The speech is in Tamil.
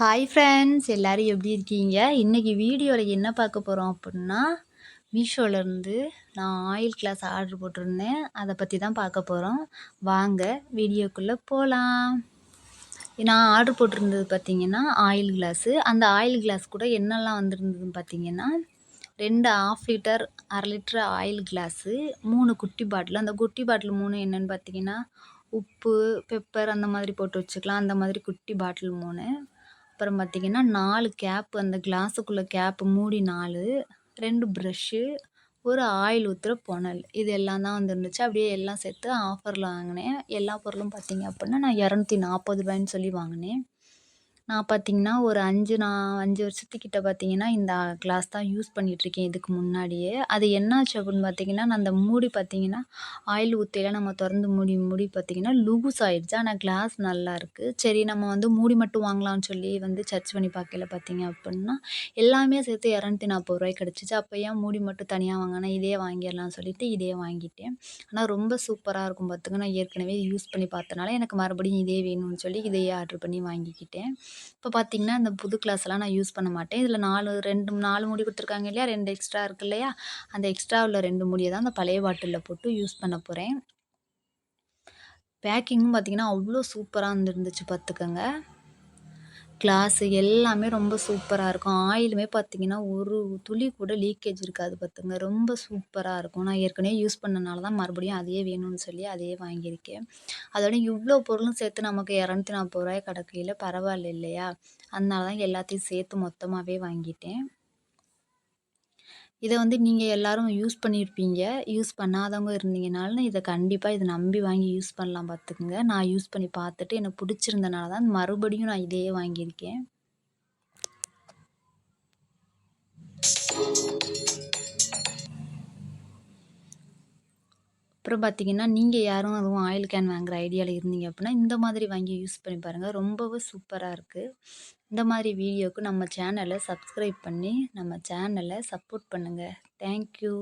ஹாய் ஃப்ரெண்ட்ஸ் எல்லோரும் எப்படி இருக்கீங்க? இன்றைக்கி வீடியோவில் என்ன பார்க்க போகிறோம் அப்படின்னா மீஷோலேருந்து நான் ஆயில் கிளாஸ் ஆர்டர் போட்டிருந்தேன். அதை பற்றி தான் பார்க்க போகிறோம் வாங்க வீடியோக்குள்ளே போகலாம் நான் ஆர்டர் போட்டிருந்தது பார்த்திங்கன்னா ஆயில் கிளாஸு அந்த ஆயில் கிளாஸ் கூட என்னெல்லாம் வந்திருந்ததுன்னு பார்த்தீங்கன்னா ரெண்டு ஆஃப் லிட்டர் அரை லிட்டர் ஆயில் கிளாஸு மூணு குட்டி பாட்டில் அந்த குட்டி பாட்டில் மூணு என்னென்னு பார்த்தீங்கன்னா உப்பு பெப்பர் அந்த மாதிரி போட்டு வச்சுக்கலாம். அந்த மாதிரி குட்டி பாட்டில் மூணு. அப்புறம் பார்த்திங்கன்னா நாலு கேப் அந்த கிளாஸுக்குள்ளே கேப்பு மூடி நாலு ரெண்டு ப்ரஷ்ஷு ஒரு ஆயில் ஊற்றுற புனல் இது எல்லாம் தான் வந்துருந்துச்சு. அப்படியே எல்லாம் சேர்த்து ஆஃபரில் வாங்கினேன். எல்லா பொருளும் பார்த்திங்க அப்படின்னா நான் இரநூத்தி நாற்பது ரூபாய்ன்னு சொல்லி வாங்கினேன். நான் பார்த்தீங்கன்னா ஒரு அஞ்சு நான் அஞ்சு வருஷத்துக்கிட்ட பார்த்தீங்கன்னா இந்த கிளாஸ் தான் யூஸ் பண்ணிகிட்ருக்கேன் இதுக்கு முன்னாடியே. அது என்னாச்சு அப்படின்னு பார்த்தீங்கன்னா நான் அந்த மூடி பார்த்தீங்கன்னா ஆயில் ஊற்றிலாம் நம்ம திறந்து மூடி மூடி பார்த்தீங்கன்னா லூஸ் ஆகிடுச்சு ஆனால் கிளாஸ் நல்லாயிருக்கு சரி நம்ம வந்து மூடி மட்டும் வாங்கலாம்னு சொல்லி வந்து சர்ச் பண்ணி பார்க்கல பார்த்தீங்க அப்படின்னா எல்லாமே சேர்த்து இரநூத்தி நாற்பது ரூபாய்க்கு கிடச்சிச்சு. அப்போ ஏன் மூடி மட்டும் தனியாக வாங்கினா இதே வாங்கிடலாம்னு சொல்லிட்டு இதே வாங்கிட்டேன். ஆனால் ரொம்ப சூப்பராக இருக்கும் பார்த்துக்க நான் ஏற்கனவே யூஸ் பண்ணி பார்த்தனால எனக்கு மறுபடியும் இதே வேணும்னு சொல்லி இதையே ஆர்டர் பண்ணி வாங்கிக்கிட்டேன். இப்போ பார்த்திங்கன்னா இந்த புது கிளாஸ்லாம் நான் யூஸ் பண்ண மாட்டேன். இதில் நாலு ரெண்டு நாலு முடி கொடுத்துருக்காங்க இல்லையா? ரெண்டு எக்ஸ்ட்ரா இருக்கு இல்லையா? அந்த எக்ஸ்ட்ரா உள்ள ரெண்டு முடியை தான் அந்த பழைய பாட்டிலில் போட்டு யூஸ் பண்ண போகிறேன் பேக்கிங்கும் பார்த்திங்கன்னா அவ்வளோ சூப்பராக இருந்துருந்துச்சு பார்த்துக்கோங்க கிளாஸு எல்லாமே ரொம்ப சூப்பராக இருக்கும். ஆயிலுமே பார்த்திங்கன்னா ஒரு துளி கூட லீக்கேஜ் இருக்காது பார்த்துங்க ரொம்ப சூப்பராக இருக்கும். நான் ஏற்கனவே யூஸ் பண்ணனால தான் மறுபடியும் அதையே வேணும்னு சொல்லி அதையே வாங்கியிருக்கேன். அதோட இவ்வளோ பொருளும் சேர்த்து நமக்கு இரநூத்தி நாற்பது ரூபாய் கிடக்கையில் பரவாயில்ல இல்லையா? அதனால தான் எல்லாத்தையும் சேர்த்து மொத்தமாகவே வாங்கிட்டேன். இதை வந்து நீங்கள் எல்லோரும் யூஸ் பண்ணியிருப்பீங்க யூஸ் பண்ணாதவங்க இருந்தீங்கனாலும் இதை கண்டிப்பாக இதை நம்பி வாங்கி யூஸ் பண்ணலாம் பார்த்துக்குங்க நான் யூஸ் பண்ணி பார்த்துட்டு எனக்கு பிடிச்சிருந்தனால தான் மறுபடியும் நான் இதையே வாங்கியிருக்கேன். அப்புறம் பார்த்தீங்கன்னா நீங்கள் யாரும் அதுவும் ஆயில் கேன் வாங்குகிற ஐடியாவில் இருந்தீங்க அப்படின்னா இந்த மாதிரி வாங்கி யூஸ் பண்ணி பாருங்கள் ரொம்பவே சூப்பராக இருக்குது இந்த மாதிரி வீடியோவுக்கு நம்ம சேனலை சப்ஸ்கிரைப் பண்ணி நம்ம சேனலை சப்போர்ட் பண்ணுங்கள் தேங்க்யூ